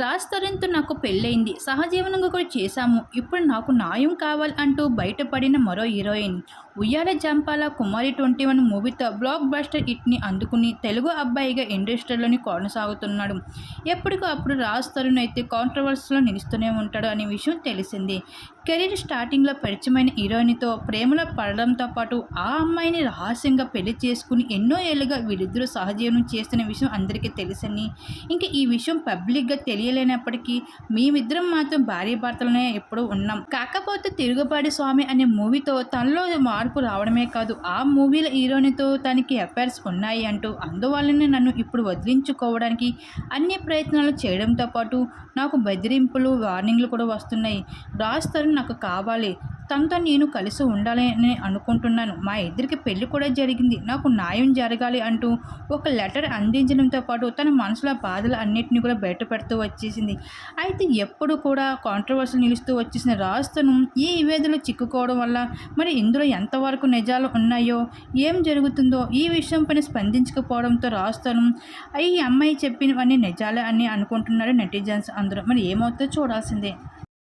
రాజ్ తరుణ్తో నాకు పెళ్ళైంది సహజీవనంగా కూడా చేశాము. ఇప్పుడు నాకు న్యాయం కావాలి అంటూ బయటపడిన మరో heroine. Uyyala Jampala Kumari twenty one మూవీతో బ్లాక్ బస్టర్ హిట్ని అందుకుని తెలుగు అబ్బాయిగా ఇండస్ట్రీలోని కొనసాగుతున్నాడు. ఎప్పటికప్పుడు రాజ్ తరుణ్ అయితే కాంట్రవర్సీలో నిలుస్తూనే ఉంటాడు అనే విషయం తెలిసింది. కెరీర్ స్టార్టింగ్లో పరిచయమైన హీరోయిన్తో ప్రేమలో పడడంతో పాటు ఆ అమ్మాయిని రహస్యంగా పెళ్ళి చేసుకుని ఎన్నో ఏళ్ళుగా వీరిద్దరూ సహజీవనం చేస్తున్న విషయం అందరికీ తెలుసని. ఇంకా ఈ విషయం పబ్లిక్గా తెలియలేనప్పటికీ మేమిద్దరం మాత్రం భార్య భర్తలనే ఎప్పుడూ ఉన్నాం. కాకపోతే తిరుగుబాడి స్వామి అనే మూవీతో తనలో మార్పు రావడమే కాదు ఆ మూవీల హీరోయిన్తో తనకి అఫైర్స్ ఉన్నాయి అంటూ అందువల్లనే నన్ను ఇప్పుడు వదిలించుకోవడానికి అన్ని ప్రయత్నాలు చేయడంతో పాటు నాకు బెదిరింపులు వార్నింగ్లు కూడా వస్తున్నాయి. రాజ్ తరుణ్ నాకు కావాలి. తనతో నేను కలిసి ఉండాలని అనుకుంటున్నాను. మా ఇద్దరికి పెళ్ళి కూడా జరిగింది. నాకు న్యాయం జరగాలి అంటూ ఒక లెటర్ అందించడంతో పాటు తన మనసులో బాధలు అన్నిటిని కూడా బయటపెడుతూ వచ్చేసింది. అయితే ఎప్పుడు కూడా కాంట్రవర్సీ నిలుస్తూ వచ్చేసిన రాస్తను ఈ వేదిలో చిక్కుకోవడం వల్ల మరి ఇందులో ఎంతవరకు నిజాలు ఉన్నాయో ఏం జరుగుతుందో ఈ విషయం పైన స్పందించకపోవడంతో రాస్తాను ఈ అమ్మాయి చెప్పినవన్నీ నిజాలే అని అనుకుంటున్నారు నెటిజన్స్ అందరూ. మరి ఏమవుతుందో చూడాల్సిందే.